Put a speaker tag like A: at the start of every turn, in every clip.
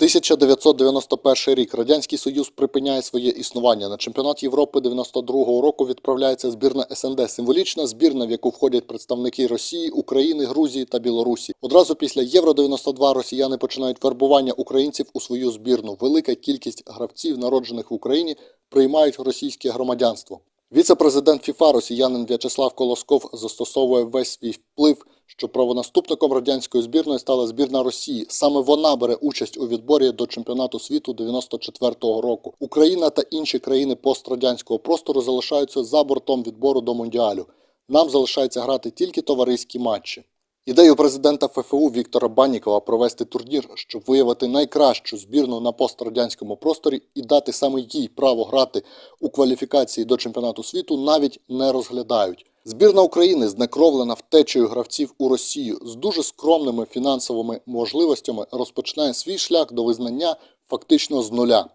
A: 1991 рік Радянський Союз припиняє своє існування. На чемпіонат Європи 92-го року відправляється збірна СНД, символічна збірна, в яку входять представники Росії, України, Грузії та Білорусі. Одразу після Євро 92 росіяни починають вербування українців у свою збірну. Велика кількість гравців, народжених в Україні, приймають російське громадянство. Віце-президент ФІФА росіянин В'ячеслав Колосков застосовує весь свій вплив, що правонаступником радянської збірної стала збірна Росії. Саме вона бере участь у відборі до чемпіонату світу 94-го року. Україна та інші країни пострадянського простору залишаються за бортом відбору до мундіалю. Нам залишається грати тільки товариські матчі. Ідею президента ФФУ Віктора Баннікова провести турнір, щоб виявити найкращу збірну на пострадянському просторі і дати саме їй право грати у кваліфікації до чемпіонату світу, навіть не розглядають. Збірна України знекровлена втечею гравців у Росію з дуже скромними фінансовими можливостями розпочинає свій шлях до визнання фактично з нуля.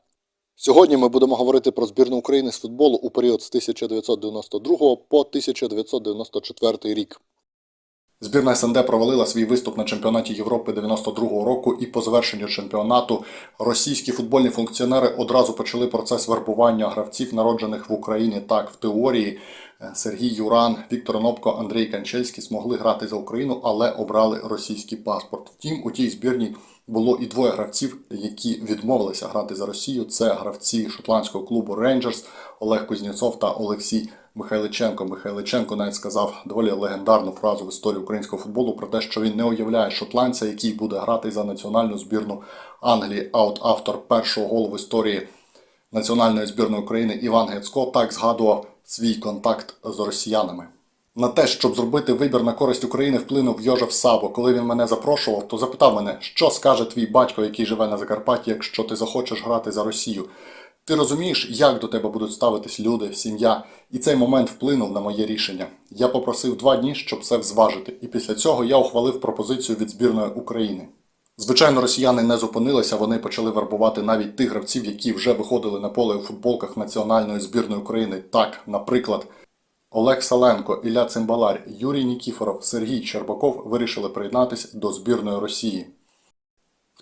A: Сьогодні ми будемо говорити про збірну України з футболу у період з 1992 по 1994 рік. Збірна СНД провалила свій виступ на чемпіонаті Європи 92-го року, і по завершенню чемпіонату російські футбольні функціонери одразу почали процес вербування гравців, народжених в Україні. Так, в теорії е, Сергій Юран, Віктор Нопко, Андрій Канчельський змогли грати за Україну, але обрали російський паспорт. Втім, у тій збірній було і двоє гравців, які відмовилися грати за Росію. Це гравці шотландського клубу Рейнджерс Олег Кузнєцов та Олексій Михайличенко. Михайличенко навіть сказав доволі легендарну фразу в історії українського футболу про те, що він не уявляє шотландця, який буде грати за національну збірну Англії. А от автор першого голу в історії національної збірної України Іван Гецько так згадував свій контакт з росіянами. На те, щоб зробити вибір на користь України, вплинув Йожеф Сабо. Коли він мене запрошував, то запитав мене, що скаже твій батько, який живе на Закарпатті, якщо ти захочеш грати за Росію. Ти розумієш, як до тебе будуть ставитись люди, сім'я, і цей момент вплинув на моє рішення. Я попросив два дні, щоб все взважити, і після цього я ухвалив пропозицію від збірної України. Звичайно, росіяни не зупинилися, вони почали вербувати навіть тих гравців, які вже виходили на поле у футболках національної збірної України. Так, наприклад, Олег Саленко, Ілля Цимбалар, Юрій Нікіфоров, Сергій Щербаков вирішили приєднатися до збірної Росії.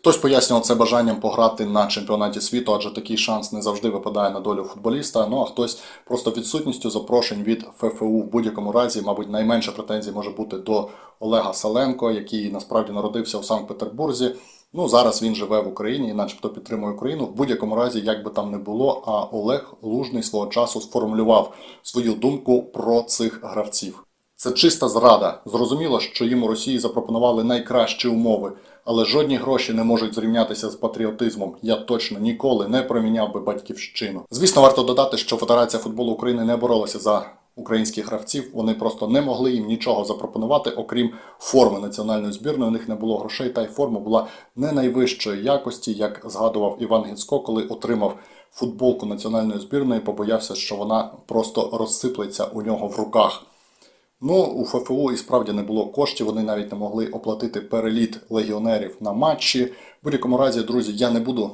A: Хтось пояснював це бажанням пограти на чемпіонаті світу, адже такий шанс не завжди випадає на долю футболіста. Ну а хтось просто відсутністю запрошень від ФФУ в будь-якому разі, мабуть, найменше претензій може бути до Олега Саленко, який насправді народився у Санкт-Петербурзі. Ну зараз він живе в Україні і, начебто, підтримує Україну. В будь-якому разі, як би там не було, а Олег Лужний свого часу сформулював свою думку про цих гравців. Це чиста зрада. Зрозуміло, що їм у Росії запропонували найкращі умови, але жодні гроші не можуть зрівнятися з патріотизмом. Я точно ніколи не проміняв би батьківщину. Звісно, варто додати, що Федерація футболу України не боролася за українських гравців. Вони просто не могли їм нічого запропонувати, окрім форми національної збірної. У них не було грошей, та й форма була не найвищої якості, як згадував Іван Гіцко, коли отримав футболку національної збірної, побоявся, що вона просто розсиплеться у нього в руках. Ну, у ФФУ і справді не було коштів, вони навіть не могли оплатити переліт легіонерів на матчі. В будь-якому разі, друзі, я не буду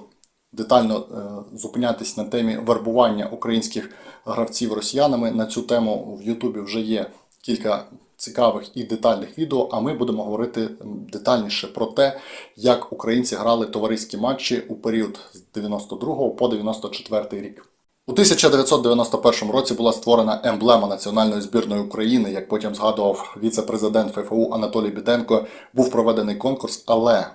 A: детально е, зупинятись на темі вербування українських гравців росіянами. На цю тему в Ютубі вже є кілька цікавих і детальних відео, а ми будемо говорити детальніше про те, як українці грали товариські матчі у період з 92 по 94 рік. У 1991 році була створена емблема національної збірної України. Як потім згадував віце-президент ФФУ Анатолій Біденко, був проведений конкурс, але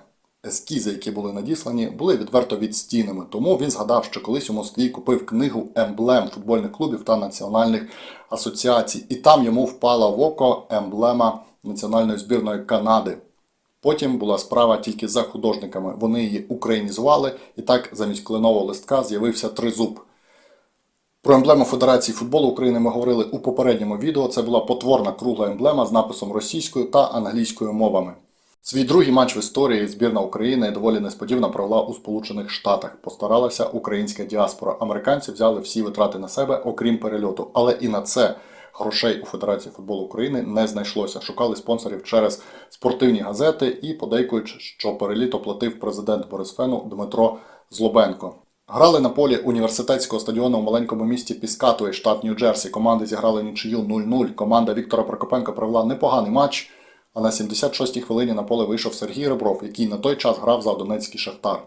A: ескізи, які були надіслані, були відверто відстійними. Тому він згадав, що колись у Москві купив книгу емблем футбольних клубів та національних асоціацій, і там йому впала в око емблема національної збірної Канади. Потім була справа тільки за художниками. Вони її українізували, і так замість кленового листка з'явився тризуб. Про емблему Федерації футболу України ми говорили у попередньому відео. Це була потворна кругла емблема з написом російською та англійською мовами. Свій другий матч в історії збірна України доволі несподівано провела у Сполучених Штатах. Постаралася українська діаспора. Американці взяли всі витрати на себе, окрім перельоту. Але і на це грошей у Федерації футболу України не знайшлося. Шукали спонсорів через спортивні газети і подейкують, що переліт оплатив президент Борисфену Дмитро Злобенко. Грали на полі університетського стадіону у маленькому місті Піскатує, штат Нью-Джерсі. Команди зіграли нічию 0-0. Команда Віктора Прокопенка провела непоганий матч. А на 76-й хвилині на поле вийшов Сергій Ребров, який на той час грав за Донецький Шахтар.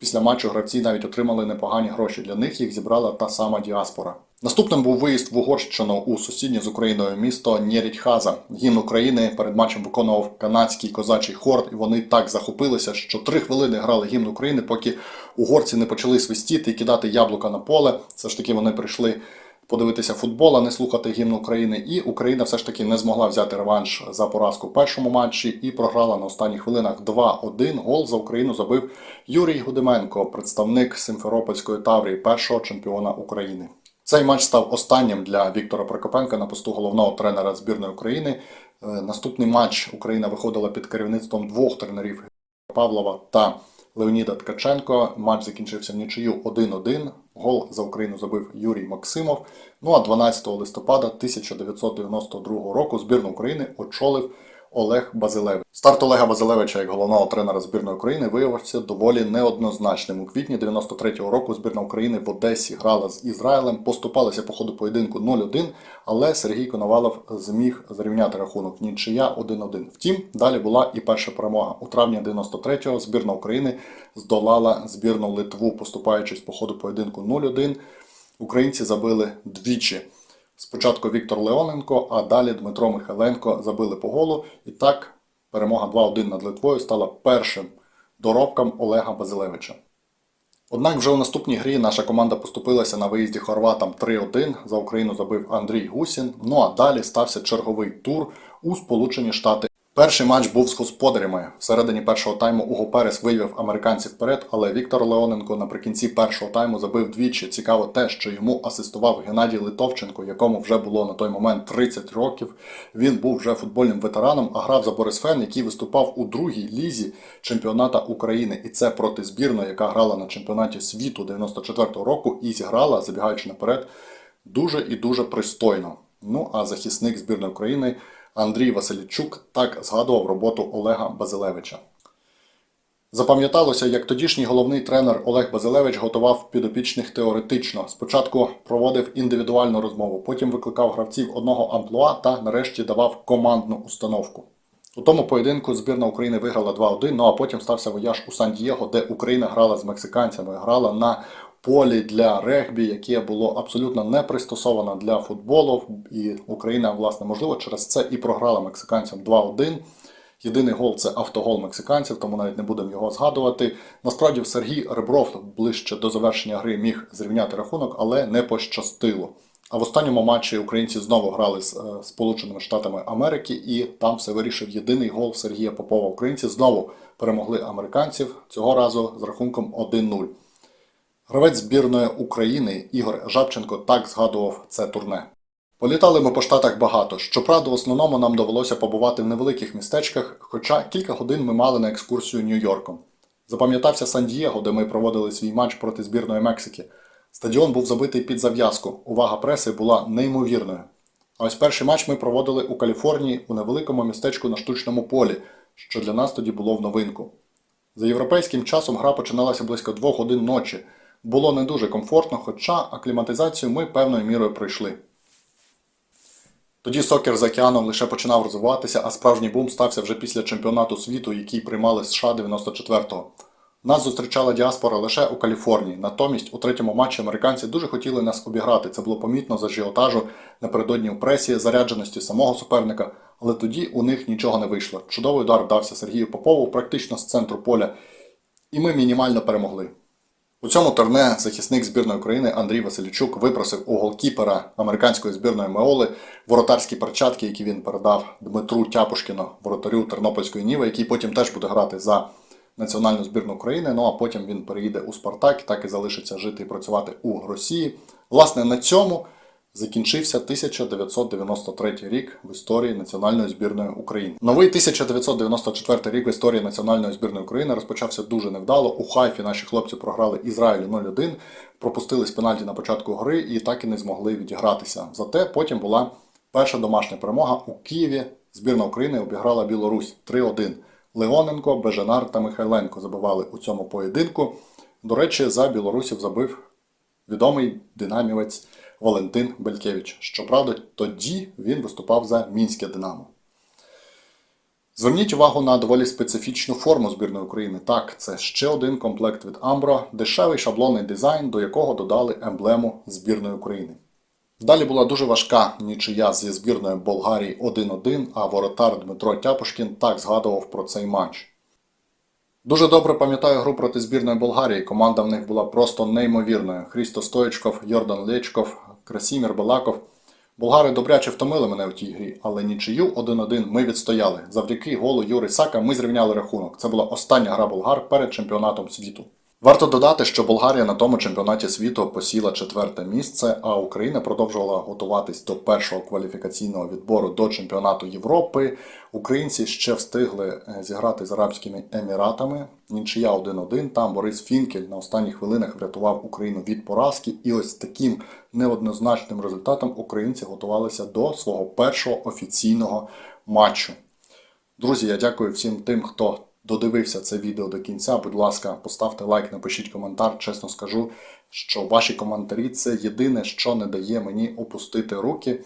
A: Після матчу гравці навіть отримали непогані гроші. Для них їх зібрала та сама діаспора. Наступним був виїзд в Угорщину у сусіднє з Україною місто Нєрітьхаза. Гімн України перед матчем виконував канадський козачий хор, і вони так захопилися, що три хвилини грали гімн України, поки угорці не почали свистіти і кидати яблука на поле. Все ж таки вони прийшли подивитися футбол, а не слухати гімн України. І Україна все ж таки не змогла взяти реванш за поразку в першому матчі і програла на останніх хвилинах 2-1. Гол за Україну забив Юрій Гудименко, представник Симферопольської Таврії, першого чемпіона України. Цей матч став останнім для Віктора Прокопенка на посту головного тренера збірної України. Е, Наступний матч Україна виходила під керівництвом двох тренерів Павлова та Леоніда Ткаченко. Матч закінчився в нічию 1-1. Гол за Україну забив Юрій Максимов. Ну а 12 листопада 1992 року збірну України очолив Олег Базилевич. Старт Олега Базилевича як головного тренера збірної України виявився доволі неоднозначним. У квітні 93-го року збірна України в Одесі грала з Ізраїлем, поступалися по ходу поєдинку 0-1, але Сергій Коновалов зміг зрівняти рахунок нічия 1-1. Втім, далі була і перша перемога. У травні 93-го збірна України здолала збірну Литву, поступаючись по ходу поєдинку 0-1. Українці забили двічі. Спочатку Віктор Леоненко, а далі Дмитро Михайленко забили по голу. І так перемога 2-1 над Литвою стала першим доробком Олега Базилевича. Однак вже у наступній грі наша команда поступилася на виїзді хорватам 3-1. За Україну забив Андрій Гусін. Ну а далі стався черговий тур у Сполучені Штати. Перший матч був з господарями. Всередині першого тайму Уго Перес вивів американців вперед, але Віктор Леоненко наприкінці першого тайму забив двічі. Цікаво те, що йому асистував Геннадій Литовченко, якому вже було на той момент 30 років. Він був вже футбольним ветераном, а грав за Борисфен, який виступав у другій лізі чемпіоната України. І це проти збірної, яка грала на чемпіонаті світу 94-го року і зіграла, забігаючи наперед, дуже і дуже пристойно. Ну а захисник збірної України Андрій Васильчук так згадував роботу Олега Базилевича. Запам'яталося, як тодішній головний тренер Олег Базилевич готував підопічних теоретично. Спочатку проводив індивідуальну розмову, потім викликав гравців одного амплуа та нарешті давав командну установку. У тому поєдинку збірна України виграла 2-1, ну а потім стався вояж у Сан-Дієго, де Україна грала з мексиканцями, грала на полі для регбі, яке було абсолютно не пристосовано для футболу. І Україна, власне, можливо, через це і програла мексиканцям 2-1. Єдиний гол це автогол мексиканців, тому навіть не будемо його згадувати. Насправді, Сергій Ребров ближче до завершення гри міг зрівняти рахунок, але не пощастило. А в останньому матчі українці знову грали з е, Сполученими Штатами Америки, і там все вирішив єдиний гол Сергія Попова. Українці знову перемогли американців цього разу з рахунком 1-0. Гравець збірної України Ігор Жабченко так згадував це турне. Політали ми по штатах багато. Щоправда, в основному нам довелося побувати в невеликих містечках, хоча кілька годин ми мали на екскурсію Нью-Йорком. Запам'ятався Сан-Дієго, де ми проводили свій матч проти збірної Мексики. Стадіон був забитий під зав'язку. Увага преси була неймовірною. А ось перший матч ми проводили у Каліфорнії у невеликому містечку на штучному полі, що для нас тоді було в новинку. За європейським часом гра починалася близько двох годин ночі. Було не дуже комфортно, хоча акліматизацію ми певною мірою пройшли. Тоді сокер з океаном лише починав розвиватися, а справжній бум стався вже після чемпіонату світу, який приймали США 94-го. Нас зустрічала діаспора лише у Каліфорнії. Натомість у третьому матчі американці дуже хотіли нас обіграти. Це було помітно з ажіотажу напередодні у пресі, зарядженості самого суперника, але тоді у них нічого не вийшло. Чудовий удар вдався Сергію Попову практично з центру поля, і ми мінімально перемогли. У цьому турне захисник збірної України Андрій Васильчук випросив у голкіпера американської збірної Меоли воротарські перчатки, які він передав Дмитру Тяпушкіну, воротарю Тернопільської Ніви, який потім теж буде грати за національну збірну України. Ну а потім він переїде у Спартак, так і залишиться жити і працювати у Росії. Власне, на цьому закінчився 1993 рік в історії національної збірної України. Новий 1994 рік в історії національної збірної України розпочався дуже невдало. У Хайфі наші хлопці програли Ізраїлю 0-1, пропустили з пенальті на початку гри і так і не змогли відігратися. Зате потім була перша домашня перемога у Києві. Збірна України обіграла Білорусь 3-1. Леоненко, Беженар та Михайленко забивали у цьому поєдинку. До речі, за білорусів забив відомий динамівець Валентин Белькевич. Щоправда, тоді він виступав за мінське Динамо. Зверніть увагу на доволі специфічну форму збірної України. Так, це ще один комплект від Ambro, дешевий шаблонний дизайн, до якого додали емблему збірної України. Далі була дуже важка нічия зі збірною Болгарії 1-1, а воротар Дмитро Тяпушкін так згадував про цей матч. Дуже добре пам'ятаю гру проти збірної Болгарії. Команда в них була просто неймовірною. Хрісто Стоїчков, Йордан Лечков, Красімір Балаков. Болгари добряче втомили мене в тій грі, але нічию 1-1 ми відстояли. Завдяки голу Юри Сака ми зрівняли рахунок. Це була остання гра болгар перед чемпіонатом світу. Варто додати, що Болгарія на тому чемпіонаті світу посіла четверте місце, а Україна продовжувала готуватись до першого кваліфікаційного відбору до чемпіонату Європи. Українці ще встигли е, зіграти з Арабськими Еміратами. Нічия 1-1. Там Борис Фінкель на останніх хвилинах врятував Україну від поразки. І ось таким неоднозначним результатом українці готувалися до свого першого офіційного матчу. Друзі, я дякую всім тим, хто додивився це відео до кінця. Будь ласка, поставте лайк, напишіть коментар. Чесно скажу, що ваші коментарі це єдине, що не дає мені опустити руки.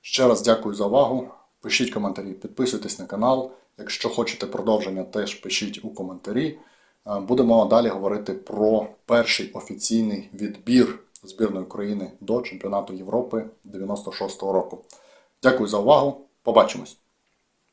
A: Ще раз дякую за увагу. Пишіть коментарі, підписуйтесь на канал. Якщо хочете продовження, теж пишіть у коментарі. Е, Будемо далі говорити про перший офіційний відбір збірної України до чемпіонату Європи 96-го року. Дякую за увагу. Побачимось!